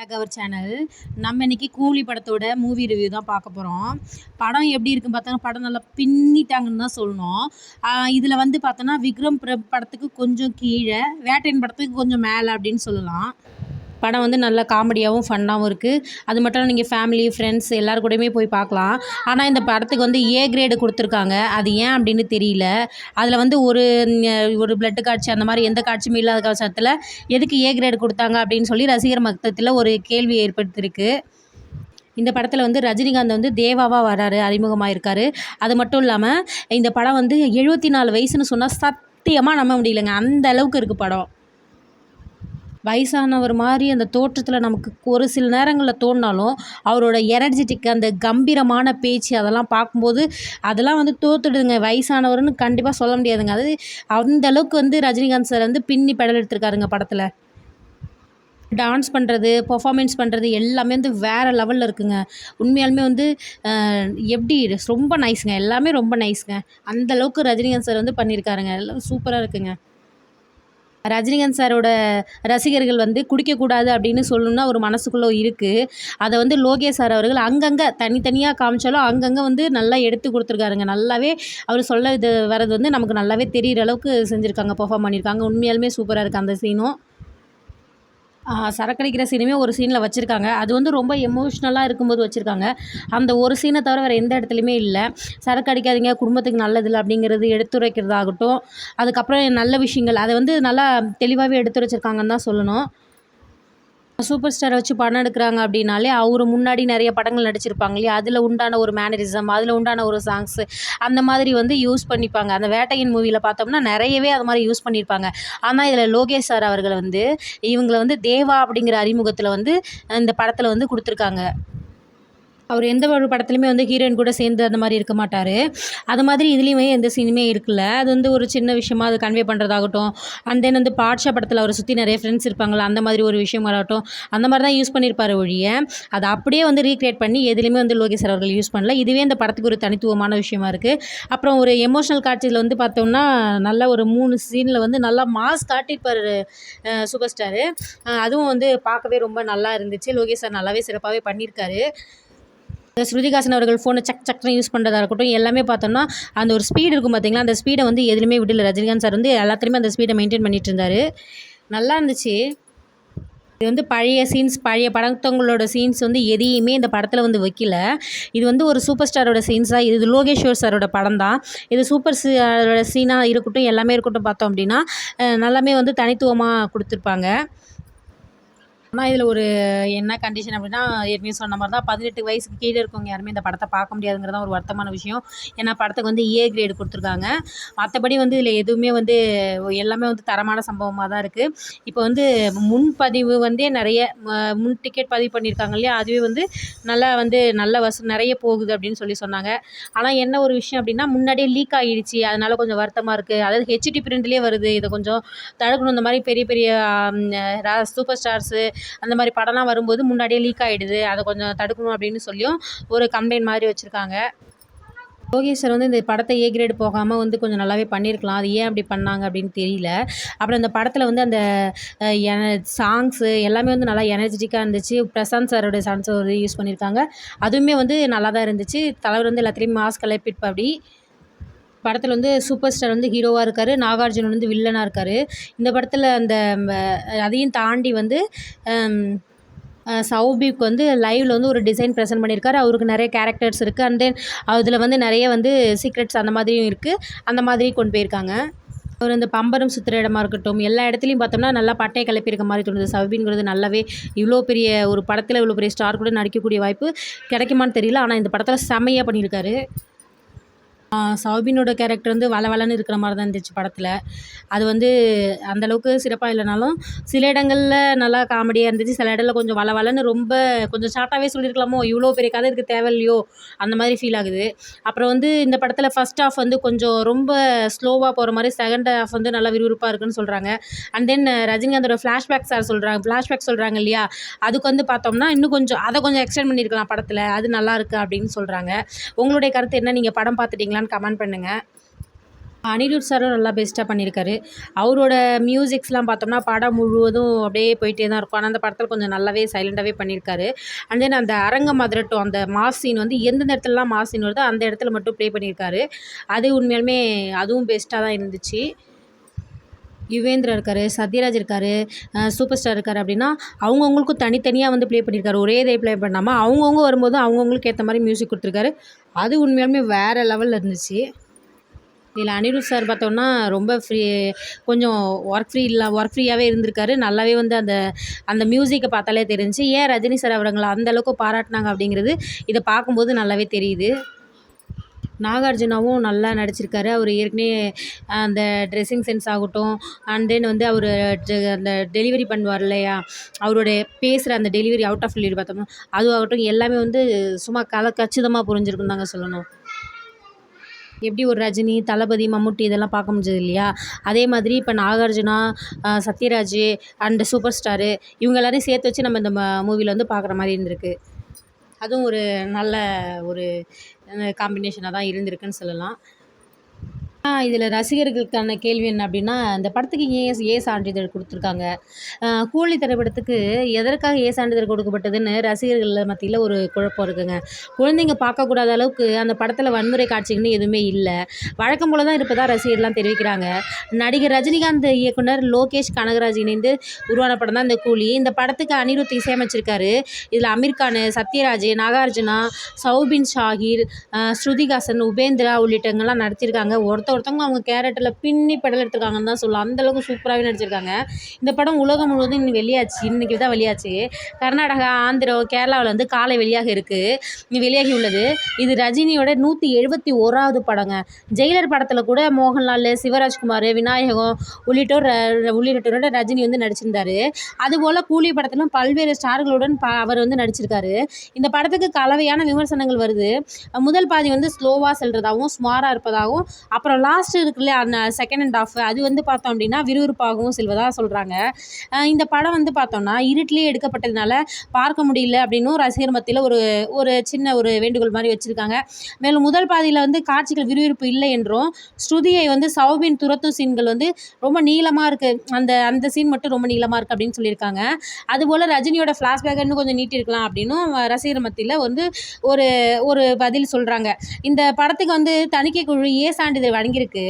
Back our channel நம்ம இன்னைக்கு கூலி படத்தோட மூவி ரிவ்யூ தான் பார்க்க போகிறோம் படம் எப்படி இருக்குன்னு பார்த்தோன்னா படம் நல்லா பின்னிட்டாங்கன்னு தான் சொல்லணும். இதில் வந்து பார்த்தோன்னா விக்ரம் படத்துக்கு கொஞ்சம் கீழே வேட்டையின் படத்துக்கு கொஞ்சம் மேலே அப்படின்னு சொல்லலாம். படம் வந்து நல்லா காமெடியாகவும் ஃபன்னாகவும் இருக்குது அது மட்டும் இல்லை நீங்கள் ஃபேமிலி ஃப்ரெண்ட்ஸ் எல்லார் கூடயுமே போய் பார்க்கலாம். ஆனால் இந்த படத்துக்கு வந்து ஏ கிரேடு கொடுத்துருக்காங்க. அது ஏன் அப்படின்னு தெரியல. அதில் வந்து ஒரு ஒரு பிளட்டு காட்சி அந்த மாதிரி எந்த காட்சியுமே இல்லாத பட்சத்தில் எதுக்கு ஏ கிரேடு கொடுத்தாங்க அப்படின்னு சொல்லி ரசிகர் மட்டத்தில் ஒரு கேள்வி ஏற்படுத்தியிருக்கு. இந்த படத்தில் வந்து ரஜினிகாந்த் வந்து தேவாவாக வராரு அறிமுகமாக இருக்காரு அது மட்டும் இல்லாமல் இந்த படம் வந்து எழுபத்தி நாலு வயசுன்னு சொன்னால் சத்தியமாக நம்ப முடியலங்க. அந்த அளவுக்கு இருக்குது படம். வயசானவர் மாதிரி அந்த தோற்றத்தில் நமக்கு ஒரு சில நேரங்களில் தோணினாலும் அவரோட எனர்ஜெட்டிக் அந்த கம்பீரமான பேச்சு அதெல்லாம் பார்க்கும்போது அதெல்லாம் வந்து தோத்துடுதுங்க. வயசானவர்னு கண்டிப்பாக சொல்ல முடியாதுங்க. அது அந்த அளவுக்கு வந்து ரஜினிகாந்த் சார் வந்து பின்னி பெடல் எடுத்திருக்காருங்க படத்தில். டான்ஸ் பண்ணுறது பர்ஃபார்மன்ஸ் பண்ணுறது எல்லாமே வந்து வேறு லெவலில் இருக்குங்க. உண்மையாலுமே வந்து எப்படி ரொம்ப நைஸுங்க எல்லாமே ரொம்ப நைஸுங்க அந்தளவுக்கு ரஜினிகாந்த் சார் வந்து பண்ணியிருக்காருங்க எல்லாம் சூப்பராக இருக்குங்க. ரஜினிகாந்த் சாரோட ரசிகர்கள் வந்து குடிக்கக்கூடாது அப்படின்னு சொல்லணும்னா ஒரு மனசுக்குள்ளே இருக்குது அதை வந்து லோகேஷ் சார் அவர்கள் அங்கங்கே தனித்தனியாக காமிச்சாலும் அங்கங்கே வந்து நல்லா எடுத்து கொடுத்துருக்காருங்க. நல்லாவே அவர் சொல்ல இது வர்றது வந்து நமக்கு நல்லாவே தெரிகிற அளவுக்கு செஞ்சுருக்காங்க பெர்ஃபார்ம் பண்ணியிருக்காங்க உண்மையாலுமே சூப்பராக இருக்குது அந்த சீனும் சரக்கடிக்கிற சீனுமே ஒரு சீனில் வச்சுருக்காங்க. அது வந்து ரொம்ப எமோஷ்னலாக இருக்கும்போது வச்சுருக்காங்க. அந்த ஒரு சீனை தவிர வேறு எந்த இடத்துலையுமே இல்லை. சரக்கு அடிக்காதீங்க குடும்பத்துக்கு நல்லதில்லை அப்படிங்கிறது எடுத்துரைக்கிறதாகட்டும். அதுக்கப்புறம் நல்ல விஷயங்கள் அதை வந்து நல்லா தெளிவாகவே எடுத்துரைச்சிருக்காங்கன்னு தான் சொல்லணும். சூப்பர் ஸ்டாரை வச்சு படம் எடுக்கிறாங்க அப்படின்னாலே அவர் முன்னாடி நிறைய படங்கள் நடிச்சிருப்பாங்க இல்லையா? அதில் உண்டான ஒரு மேனரிசம் அதில் உண்டான ஒரு சாங்ஸு அந்த மாதிரி வந்து யூஸ் பண்ணிப்பாங்க. அந்த வேட்டையின் மூவியில் பார்த்தோம்னா நிறையவே அது மாதிரி யூஸ் பண்ணியிருப்பாங்க ஆனால் இதில் லோகேஷ் சார் அவர்கள் வந்து இவங்களை வந்து தேவா அப்படிங்கிற அறிமுகத்தில் வந்து இந்த படத்தில் வந்து கொடுத்துருக்காங்க. அவர் எந்த ஒரு படத்துலையுமே வந்து ஹீரோயின் கூட சேர்ந்து அந்த மாதிரி இருக்க மாட்டார். அது மாதிரி இதுலேயுமே எந்த சீனுமே இருக்குல்ல அது வந்து ஒரு சின்ன விஷயமா அது கன்வே பண்ணுறதாகட்டும் அண்ட் தென் வந்து பாட்ஷா படத்தில் அவரை சுற்றி நிறைய ஃப்ரெண்ட்ஸ் இருப்பாங்களா அந்த மாதிரி ஒரு விஷயமாகட்டும் அந்த மாதிரி தான் யூஸ் பண்ணியிருப்பார் ஒழிய அதை அப்படியே வந்து ரீக்ரியேட் பண்ணி எதுலேயுமே வந்து லோகேஷ் அவர்கள் யூஸ் பண்ணல. இதுவே இந்த படத்துக்கு ஒரு தனித்துவமான விஷயமா இருக்குது அப்புறம் ஒரு எமோஷனல் காட்சியில் வந்து பார்த்தோம்னா நல்ல ஒரு மூணு சீனில் வந்து நல்லா மாஸ் காட்டியிருப்பார் சூப்பர் ஸ்டாரு அதுவும் வந்து பார்க்கவே ரொம்ப நல்லா இருந்துச்சு. லோகேஷ் சார் நல்லாவே சிறப்பாகவே பண்ணியிருக்காரு. ஸ்ருதிகாசன் அவர்கள் ஃபோனை சக் சக்னு யூஸ் பண்ணுறதா இருக்கட்டும் எல்லாமே பார்த்தோம்னா அந்த ஒரு ஸ்பீடு இருக்கும் பார்த்தீங்களா அந்த ஸ்பீடை வந்து எதுலையுமே விடல. ரஜினிகாந்த் சார் வந்து எல்லாத்துலேயுமே அந்த ஸ்பீடை மெயின்டைன் பண்ணிட்டு இருந்தார். நல்லா இருந்துச்சு. இது வந்து பழைய சீன்ஸ் பழைய படத்தவங்களோட சீன்ஸ் வந்து எதையுமே இந்த படத்தில் வந்து வைக்கல. இது வந்து ஒரு சூப்பர் ஸ்டாரோட சீன்ஸ் தான். இது லோகேஷ்வர் சாரோட படம் தான். இது சூப்பர் ஸ்டாரோட சீனாக இருக்கட்டும் எல்லாமே இருக்கட்டும் பார்த்தோம் அப்படின்னா நல்லாமே வந்து தனித்துவமாக கொடுத்துருப்பாங்க. ஆனால் இதில் ஒரு என்ன கண்டிஷன் அப்படின்னா ஏற்கனவே சொன்ன மாதிரி தான் பதினெட்டு வயசுக்கு கீழே இருக்கவங்க யாருமே இந்த படத்தை பார்க்க முடியாதுங்கிறது தான் ஒரு வருத்தமான விஷயம். ஏன்னா படத்துக்கு வந்து ஏ கிரேடு கொடுத்துருக்காங்க. மற்றபடி வந்து இதில் எதுவுமே வந்து எல்லாமே வந்து தரமான சம்பவமாக தான் இருக்குது இப்போ வந்து முன்பதிவு வந்து நிறைய முன் டிக்கெட் பதிவு பண்ணியிருக்காங்க இல்லையா? அதுவே வந்து நல்லா வந்து நல்ல வசூல் நிறைய போகுது அப்படின்னு சொல்லி சொன்னாங்க. ஆனால் என்ன ஒரு விஷயம் அப்படின்னா முன்னாடியே லீக் ஆகிடுச்சு அதனால கொஞ்சம் வருத்தமாக இருக்குது அதாவது ஹெச்டி பிரிண்ட்லேயே வருது. இதை கொஞ்சம் தடுக்கணும். இந்த மாதிரி பெரிய பெரிய சூப்பர் ஸ்டார்ஸு அந்த மாதிரி படம்லாம் வரும்போது முன்னாடியே லீக் ஆகிடுது அதை கொஞ்சம் தடுக்கணும் அப்படின்னு சொல்லியும் ஒரு கம்ப்ளைண்ட் மாதிரி வச்சுருக்காங்க. யோகேஸ்வர் சார் வந்து இந்த படத்தை ஏ கிரேட் போகாமல் வந்து கொஞ்சம் நல்லாவே பண்ணியிருக்கலாம் அது ஏன் அப்படி பண்ணாங்க அப்படின்னு தெரியல. அப்புறம் இந்த படத்தில் வந்து அந்த சாங்ஸு எல்லாமே வந்து நல்லா எனர்ஜெட்டிக்காக இருந்துச்சு. பிரசாந்த் சாரோட சாங்ஸ் வந்து யூஸ் பண்ணியிருக்காங்க அதுவுமே வந்து நல்லா தான் இருந்துச்சு. தலைவர் வந்து எல்லாத்துலேயும் மாஸ்க் எல்லாம் அப்படி படத்தில் வந்து சூப்பர் ஸ்டார் வந்து ஹீரோவாக இருக்கார். நாகார்ஜுனன் வந்து வில்லனாக இருக்கார். இந்த படத்தில் அந்த அதையும் தாண்டி வந்து சௌபிக் வந்து லைவில் வந்து ஒரு டிசைன் ப்ரெசென்ட் பண்ணியிருக்காரு. அவருக்கு நிறைய கேரக்டர்ஸ் இருக்குது அண்ட் தென் அதில் வந்து நிறைய வந்து சீக்ரெட்ஸ் அந்த மாதிரியும் இருக்குது அந்த மாதிரி கொண்டு போயிருக்காங்க. அவர் அந்த பம்பரம் சுற்றுற இடமா இருக்கட்டும் எல்லா இடத்துலையும் பார்த்தோம்னா நல்லா பட்டையை கிளப்பியிருக்க மாதிரி தோணுது. சௌபின்ங்கிறது நல்லாவே இவ்வளோ பெரிய ஒரு படத்தில் இவ்வளோ பெரிய ஸ்டார் கூட நடிக்கக்கூடிய வாய்ப்பு கிடைக்குமான்னு தெரியல. ஆனால் இந்த படத்தில் செமையாக பண்ணியிருக்காரு. சௌபினோட கேரக்டர் வந்து வளவளன்னு இருக்கிற மாதிரி தான் இருந்துச்சு படத்தில். அது வந்து அந்தளவுக்கு சிறப்பாக இல்லைனாலும் சில இடங்களில் நல்லா காமெடியாக இருந்துச்சு. சில இடங்களில் கொஞ்சம் வளவளன்னு ரொம்ப கொஞ்சம் ஷார்ட்டாகவே சொல்லியிருக்கலாமோ? இவ்வளோ பெரிய கதை இருக்குது தேவையில்லையோ அந்த மாதிரி ஃபீல் ஆகுது. அப்புறம் வந்து இந்த படத்தில் ஃபர்ஸ்ட் ஹாஃப் வந்து கொஞ்சம் ரொம்ப ஸ்லோவாக போகிற மாதிரி செகண்ட் ஹாஃப் வந்து நல்லா விறுவிறுப்பாக இருக்குன்னு சொல்கிறாங்க அண்ட் தென் ரஜினிகாந்தோட ஃப்ளாஷ்பேக் சார் சொல்கிறாங்க ஃப்ளாஷ்பேக் சொல்கிறாங்க இல்லையா? அதுக்கு வந்து பார்த்தோம்னா இன்னும் கொஞ்சம் அதை கொஞ்சம் எக்ஸ்டெண்ட் பண்ணியிருக்கலாம் படத்தில். அது நல்லா இருக்குது அப்படின்னு சொல்கிறாங்க உங்களுடைய கருத்து என்ன? நீங்கள் படம் பார்த்துட்டீங்களான்னு கமெண்ட் பண்ணுங்கள் அனிருத் சாரும் நல்லா பெஸ்ட்டாக பண்ணியிருக்காரு அவரோட மியூசிக்ஸ்லாம் பார்த்தோம்னா படம் முழுவதும் அப்படியே போயிட்டே தான் இருக்கும். ஆனால் அந்த படத்தில் கொஞ்சம் நல்லாவே சைலண்ட்டாகவே பண்ணியிருக்காரு அண்ட் தென் அந்த அரங்கம் மதுரட்டும் அந்த மாஸ் சீன் வந்து எந்தெந்த இடத்துலலாம் மாஸ் சீன் வருதோ அந்த இடத்துல மட்டும் ப்ளே பண்ணியிருக்காரு அது உண்மையாலுமே அதுவும் பெஸ்ட்டாக தான் இருந்துச்சு. யுவேந்திரா இருக்கார் சத்யராஜ் இருக்கார் சூப்பர் ஸ்டார் இருக்கார் அப்படின்னா அவங்கவுங்களுக்கும் தனித்தனியாக வந்து ப்ளே பண்ணியிருக்காரு ஒரே இதே ப்ளே பண்ணாமல் அவங்கவுங்க வரும்போது அவங்கவுங்களுக்கு ஏற்ற மாதிரி மியூசிக் கொடுத்துருக்காரு. அது உண்மையாலுமே வேறு லெவலில் இருந்துச்சு. இதில் அனிருத் சார் பார்த்தோன்னா ரொம்ப ஃப்ரீ கொஞ்சம் ஒர்க் ஃப்ரீ இல்லை ஒர்க் ஃப்ரீயாகவே இருந்திருக்காரு. நல்லாவே வந்து அந்த அந்த மியூசிக்கை பார்த்தாலே தெரிஞ்சுச்சு. ஏன் ரஜினி சார் அவருங்களை அந்தளவுக்கு பாராட்டினாங்க அப்படிங்கிறது இதை பார்க்கும்போது நல்லாவே தெரியுது. நாகார்ஜுனாவும் நல்லா நடிச்சிருக்காரு. அவர் ஏற்கனவே அந்த ட்ரெஸ்ஸிங் சென்ஸ் ஆகட்டும் அண்ட் தென் வந்து அவர் அந்த டெலிவரி பண்ணுவார் இல்லையா? அவருடைய பேசுகிற அந்த டெலிவரி அவுட் ஆஃப் டெலிவரி பார்த்தோம்னா அதுவாகட்டும் எல்லாமே வந்து சும்மா கல கச்சிதமாக புரிஞ்சிருக்குன்னு தாங்க சொல்லணும். எப்படி ஒரு ரஜினி தளபதி மம்முட்டி இதெல்லாம் பார்க்க முடிஞ்சது இல்லையா? அதே மாதிரி இப்போ Nagarjuna Sathyaraj and super star இவங்க எல்லாரையும் சேர்த்து வச்சு நம்ம இந்த மூவியில் வந்து பார்க்குற மாதிரி இருந்திருக்கு. அதுவும் ஒரு நல்ல ஒரு காம்பினேஷனாக தான் இருந்திருக்குன்னு சொல்லலாம். இதில் ரசிகர்களுக்கான கேள்வி என்ன அப்படின்னா இந்த படத்துக்கு ஏன் ஏ சான்றிதழ் கொடுத்துருக்காங்க. கூலி திரைப்படத்துக்கு எதற்காக ஏ சான்றிதழ் கொடுக்கப்பட்டதுன்னு ரசிகர்கள் மத்தியில் ஒரு குழப்பம் இருக்குங்க. குழந்தைங்க பார்க்கக்கூடாத அளவுக்கு அந்த படத்தில் வன்முறை காட்சிகள்னு எதுவுமே இல்லை. வழக்கம் போல தான் இருப்பதாக ரசிகர்லாம் தெரிவிக்கிறாங்க. நடிகர் ரஜினிகாந்த் இயக்குனர் லோகேஷ் கனகராஜ் இணைந்து உருவான படம் தான் இந்த கூலி. இந்த படத்துக்கு அனிருத் இசையமைச்சிருக்காரு. இதில் அமீர்கான் சத்யராஜ் நாகார்ஜுனா சௌபின் ஷாகிர் ஸ்ருதிகாசன் உபேந்திரா உள்ளிட்டவங்கலாம் நடத்தியிருக்காங்க. ஒருத்தர் ஒருத்தவங்க அவங்க கேரக்டரில் பின்னி படம் எடுத்திருக்காங்கன்னு தான் சொல்லலாம். அந்தளவுக்கு சூப்பராகவே நடிச்சிருக்காங்க. இந்த படம் உலகம் முழுவதும் இன்னும் வெளியாச்சு. இன்றைக்கி தான் வெளியாச்சு. கர்நாடகா ஆந்திரா கேரளாவில் வந்து காலை வெளியாக இருக்குது வெளியாகி உள்ளது. இது ரஜினியோட நூற்றி எழுபத்தி ஓராவது படங்க. ஜெயிலர் படத்தில் கூட மோகன்லால் சிவராஜ்குமார் விநாயகம் உள்ளிட்டோர் உள்ளிட்டோரோட ரஜினி வந்து நடிச்சிருந்தார். அதுபோல் கூலி படத்திலும் பல்வேறு ஸ்டார்களுடன் ப அவர் வந்து நடிச்சிருக்காரு. இந்த படத்துக்கு கலவையான விமர்சனங்கள் வருது. முதல் பாதி வந்து ஸ்லோவாக செல்றதாகவும் ஸ்மாராக இருப்பதாகவும் அப்புறம் லாஸ்ட் இருக்குல்ல அந்த செகண்ட் அண்ட் ஆஃப் அது வந்து பார்த்தோம் அப்படின்னா விறுவிறுப்பாகவும் செல்வதாக சொல்கிறாங்க இந்த படம் வந்து பார்த்தோம்னா இருட்டிலே எடுக்கப்பட்டதுனால பார்க்க முடியல அப்படின்னும் ரசிகர் மத்தியில் ஒரு ஒரு சின்ன ஒரு வேண்டுகோள் மாதிரி வச்சுருக்காங்க. மேலும் முதல் பாதியில் வந்து காட்சிகள் விறுவிறுப்பு இல்லை என்றும் ஸ்ருதியை வந்து சௌபின் துரத்தும் சீன்கள் வந்து ரொம்ப நீளமாக இருக்குது அந்த அந்த சீன் மட்டும் ரொம்ப நீளமாக இருக்குது அப்படின்னு சொல்லியிருக்காங்க. அதுபோல் ரஜினியோட ஃப்ளாஷ்பேக் இன்னும் கொஞ்சம் நீட்டிருக்கலாம் அப்படின்னும் ரசிகர் மத்தியில் வந்து ஒரு ஒரு பதில் சொல்கிறாங்க இந்த படத்துக்கு வந்து தணிக்கை குழு ஏ சான்றிதழ் வழங்கி வழங்கியிருக்கு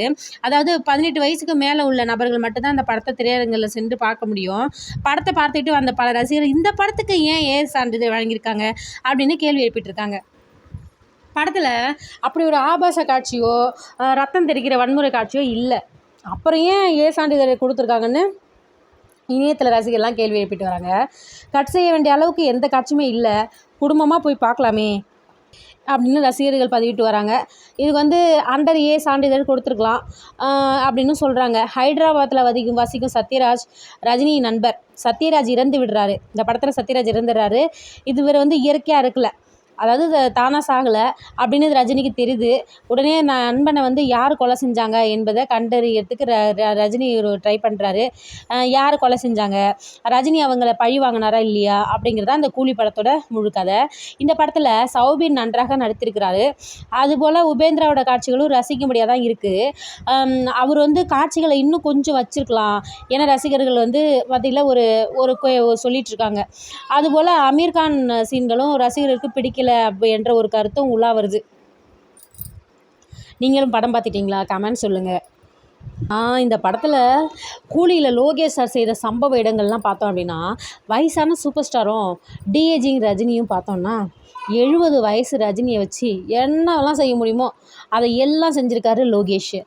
அதாவது பதினெட்டு வயசுக்கு மேலே உள்ள நபர்கள் மட்டும்தான் அந்த படத்தை திரையரங்கில் சென்று பார்க்க முடியும். படத்தை பார்த்துட்டு வந்த பல ரசிகர்கள் இந்த படத்துக்கு ஏன் ஏ சான்றிதழ் வழங்கியிருக்காங்க அப்படின்னு கேள்வி எழுப்பிட்டுருக்காங்க. படத்தில் அப்படி ஒரு ஆபாச காட்சியோ ரத்தம் தெரிக்கிற வன்முறை காட்சியோ இல்லை. அப்புறம் ஏன் ஏ சான்றிதழ் கொடுத்துருக்காங்கன்னு இணையத்தில் ரசிகர்லாம் கேள்வி எழுப்பிட்டு வராங்க. கட் செய்ய வேண்டிய அளவுக்கு எந்த காட்சியுமே இல்லை. குடும்பமாக போய் பார்க்கலாமே. அப்படின்னு ரசிகர்கள் பதிவிட்டு வராங்க. இதுக்கு வந்து அண்டர் ஏ சான்றிதழ் கொடுத்துருக்கலாம். அப்படின்னு சொல்கிறாங்க ஹைதராபாத்தில் வதிக்கும் வசிக்கும் சத்யராஜ் ரஜினி நண்பர். சத்யராஜ் இறந்து விடுறாரு. இந்த படத்தில் சத்யராஜ் இறந்துடுறாரு. இது இவர் வந்து இயற்கையாக இருக்கல. அதாவது தானாக சாகலை அப்படின்னு ரஜினிக்கு தெரியுது. உடனே நண்பனை வந்து யார் கொலை செஞ்சாங்க என்பதை கண்டறியறதுக்கு ரஜினி ஒரு ட்ரை பண்ணுறாரு யார் கொலை செஞ்சாங்க? ரஜினி அவங்கள பழி வாங்கினாரா இல்லையா? அப்படிங்கிறது அந்த கூலி படத்தோட முழு கதை. இந்த படத்தில் சௌபின் நன்றாக நடித்திருக்கிறாரு. அதுபோல் உபேந்திராவோட காட்சிகளும் ரசிக்கும்படியாக தான் இருக்குது அவர் வந்து காட்சிகளை இன்னும் கொஞ்சம் வச்சுருக்கலாம். ஏன்னா ரசிகர்கள் வந்து பார்த்திங்கன்னா ஒரு ஒரு சொல்லிகிட்ருக்காங்க அதுபோல் அமீர்கான் சீன்களும் ரசிகர்களுக்கு பிடிக்கல அப்படி என்ற ஒரு கருத்தும் உள்ளா வருது. நீங்களும் படம் பார்த்துட்டிங்களா? கமெண்ட் சொல்லுங்கள் இந்த படத்தில் கூலியில் லோகேஷ் சார் செய்த சம்பவ இடங்கள்லாம் பார்த்தோம் அப்படின்னா வயசான சூப்பர் ஸ்டாரும் டிஏஜிங் ரஜினியும் பார்த்தோன்னா எழுபது வயசு ரஜினியை வச்சு என்னெல்லாம் செய்ய முடியுமோ அதை எல்லாம் செஞ்சுருக்காரு லோகேஷ்.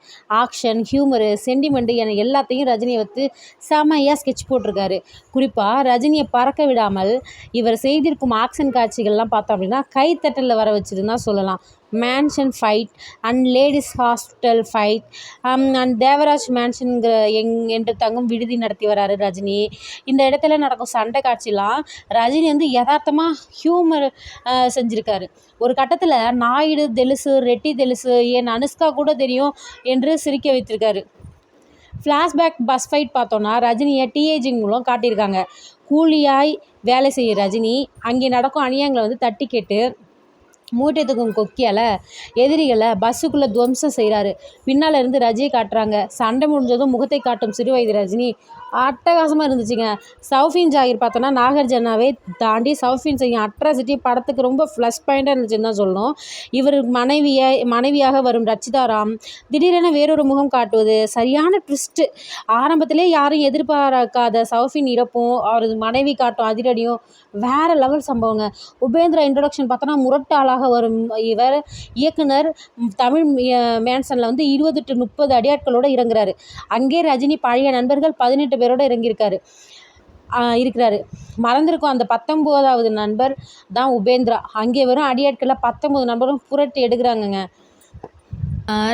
ஆக்ஷன் ஹியூமரு சென்டிமெண்ட்டு என எல்லாத்தையும் ரஜினியை வைத்து செமையாக ஸ்கெட்ச் போட்டிருக்காரு. குறிப்பாக ரஜினியை பறக்க விடாமல் இவர் செய்திருக்கும் ஆக்ஷன் காட்சிகள்லாம் பார்த்தோம் அப்படின்னா கைத்தட்டலில் வர வச்சுருந்தா சொல்லலாம். Mansion fight and ladies hospital fight and Devaraj மேன்ஷனுங்கிற எங் என்று தங்கும் விடுதி நடத்தி வராரு ரஜினி. இந்த இடத்துல நடக்கும் சண்டை காட்சிலாம் ரஜினி வந்து யதார்த்தமாக ஹியூமர் செஞ்சுருக்காரு. ஒரு கட்டத்தில் நாயுடு தெலுசு ரெட்டி தெலுசு என் அனுஷ்கா கூட தெரியும் என்று சிரிக்க வைத்திருக்காரு. ஃப்ளாஷ்பேக் பஸ் ஃபைட் பார்த்தோன்னா ரஜினியை டிஏஜிங் மூலம் காட்டியிருக்காங்க. கூலியாய் வேலை செய்ய ரஜினி. அங்கே நடக்கும் அநியாயங்களை வந்து தட்டி கேட்டு மூட்டை தூக்கும் கொக்கியால் எதிரிகளை பஸ்ஸுக்குள்ளே துவம்சம் செய்கிறாரு பின்னால் இருந்து ரஜியை காட்டுறாங்க. சண்டை முடிஞ்சதும் முகத்தை காட்டும் சிறு வயது ரஜினி. அட்டகாசமாக இருந்துச்சுங்க. சௌஃபின் ஜாகிர் பார்த்தோன்னா நாகார்ஜுனாவே தாண்டி சௌஃபின் செய்யும் அட்ராசிட்டி படத்துக்கு ரொம்ப ஃப்ளஷ் பாயிண்ட்டாக இருந்துச்சுன்னு தான் சொல்லணும். இவர் மனைவியை மனைவியாக வரும் ரச்சிதா ராம் திடீரென வேறொரு முகம் காட்டுவது சரியான ட்விஸ்ட்டு ஆரம்பத்திலே யாரும் எதிர்பார்க்காத சௌஃபின் இறப்பும் அவரது மனைவி காட்டும் அதிரடியும் வேறு லெவல் சம்பவங்க. உபேந்திரா இன்ட்ரடக்ஷன் பார்த்தோன்னா முரட்டாளாக வரும். இவர் இயக்குனர் தமிழ் மேன்சனில் வந்து இருபது டு முப்பது அடியாட்களோடு இறங்குறாரு. அங்கே ரஜினி பழைய நண்பர்கள் பதினெட்டு பேரோடு இறங்கியிருக்காரு. இருக்கிறாரு. மறந்துருக்கும் அந்த பத்தொம்போதாவது நண்பர் தான் உபேந்திரா. அங்கே வரும் அடியாட்களில் பத்தொம்போது நண்பரும் புரட்டி எடுக்கிறாங்கங்க.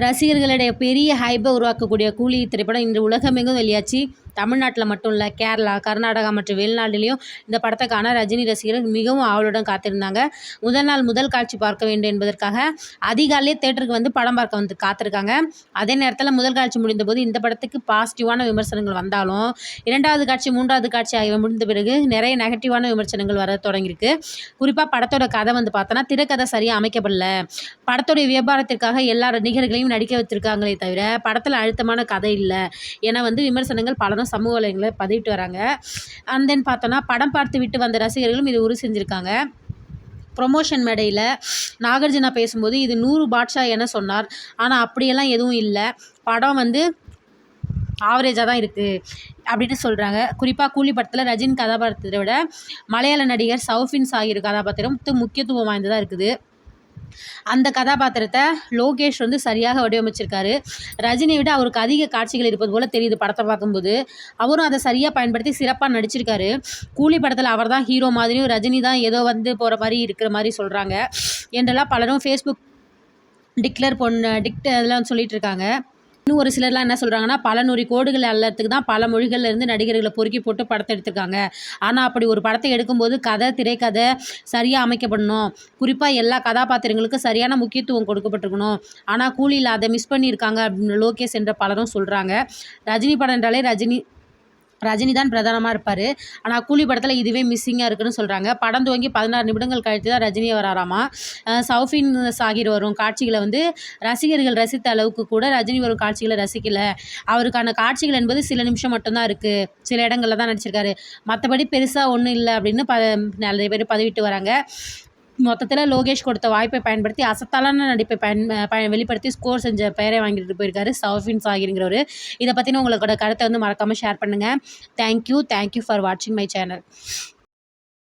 ரசிகர்களிடையே பெரிய ஹைப்பை உருவாக்கக்கூடிய கூலி திரைப்படம் இன்று உலகமெங்கும் வெளியாச்சு. தமிழ்நாட்டில் மட்டும் இல்லை கேரளா கர்நாடகா மற்றும் வெளிநாட்டிலையும் இந்த படத்தை காண ரஜினி ரசிகர்கள் மிகவும் ஆவலுடன் காத்திருந்தாங்க. முதல் நாள் முதல் காட்சி பார்க்க வேண்டும் என்பதற்காக அதிகாலையே தேட்டருக்கு வந்து படம் பார்க்க வந்து காத்திருக்காங்க. அதே நேரத்தில் முதல் காட்சி முடிந்தபோது இந்த படத்துக்கு பாசிட்டிவான விமர்சனங்கள் வந்தாலும் இரண்டாவது காட்சி மூன்றாவது காட்சி ஆகியவை முடிந்த பிறகு நிறைய நெகட்டிவான விமர்சனங்கள் வர தொடங்கியிருக்கு. குறிப்பாக படத்தோட கதை வந்து பார்த்தோன்னா திரைக்கதை சரியாக அமைக்கப்படல. படத்தோடைய வியாபாரத்திற்காக எல்லா நடிகர்களையும் நடிக்க வச்சிருக்காங்களே தவிர படத்தில் அழுத்தமான கதை இல்லை. என வந்து விமர்சனங்கள் பலரும் சமூக வலைங்களை பதிவிட்டு வராங்க. அண்ட் தென் பார்த்தோன்னா படம் பார்த்து விட்டு வந்த ரசிகர்களும் இது உறுதி செஞ்சுருக்காங்க. ப்ரொமோஷன் மேடையில் நாகார்ஜுனா பேசும்போது இது நூறு பாட்ஷா என சொன்னார். ஆனால் அப்படியெல்லாம் எதுவும் இல்லை. படம் வந்து ஆவரேஜாக தான் இருக்குது அப்படின்னு சொல்கிறாங்க குறிப்பாக கூலி படத்தில் ரஜினி கதாபாத்திரத்தை விட மலையாள நடிகர் சௌஃபின் சாகிர் கதாபாத்திரம் முக்கியத்துவம் வாய்ந்ததாக இருக்குது. அந்த கதாபாத்திரத்தை லோகேஷ் வந்து சரியாக வடிவமைச்சிருக்காரு. ரஜினியை விட அவருக்கு அதிக காட்சிகள் இருப்பது போல் தெரியுது படத்தை பார்க்கும்போது. அவரும் அதை சரியாக பயன்படுத்தி சிறப்பாக நடிச்சிருக்காரு. கூலி படத்தில் அவர் தான் ஹீரோ மாதிரியும் ரஜினி தான் ஏதோ வந்து போகிற மாதிரி இருக்கிற மாதிரி சொல்கிறாங்க என்றெல்லாம் பலரும் ஃபேஸ்புக் டிக்ளேர் பொண்ணு டிக்ட் அதெல்லாம் சொல்லிகிட்டு இருக்காங்க. இன்னும் ஒரு சிலர்லாம் என்ன சொல்கிறாங்கன்னா பல நூறு கோடுகள் அல்லத்துக்கு தான் பல மொழிகளில் இருந்து நடிகர்களை பொறுக்கி போட்டு படத்தை எடுத்திருக்காங்க. ஆனால் அப்படி ஒரு படத்தை எடுக்கும்போது கதை திரைக்கதை சரியாக அமைக்கப்படணும். குறிப்பாக எல்லா கதாபாத்திரங்களுக்கும் சரியான முக்கியத்துவம் கொடுக்கப்பட்டிருக்கணும். ஆனால் கூலியில் அதை மிஸ் பண்ணியிருக்காங்க அப்படின்னு லோகேஷ் என்ற பலரும் சொல்கிறாங்க ரஜினி படம் என்றாலே ரஜினி ரஜினி தான் பிரதானமாக இருப்பார். ஆனால் கூலி படத்தில் இதுவே மிஸ்ஸிங்காக இருக்குன்னு சொல்கிறாங்க படம் துவங்கி பதினாறு நிமிடங்கள் கழித்து தான் ரஜினியை வராராமா? சௌஃபின் சாகிர் வரும் காட்சிகளை வந்து ரசிகர்கள் ரசித்த அளவுக்கு கூட ரஜினி வரும் காட்சிகளை ரசிக்கலை. அவருக்கான காட்சிகள் என்பது சில நிமிஷம் மட்டும்தான் இருக்குது சில இடங்களில் தான் நடிச்சிருக்காரு. மற்றபடி பெருசாக ஒன்றும் இல்லை அப்படின்னு ப நிறைய பேர் பதிவிட்டு வராங்க. மொத்தத்தில் லோகேஷ் கொடுத்த வாய்ப்பை பயன்படுத்தி அசத்தாலான நடிப்பை பயன் வெளிப்படுத்தி ஸ்கோர் செஞ்ச பெயரை வாங்கிட்டு போயிருக்காரு சௌஃபின் சாகிருங்கிறவர். இதை பற்றின உங்களோட கருத்தை வந்து மறக்காமல் ஷேர் பண்ணுங்கள் thank you thank you for வாட்சிங் மை சேனல்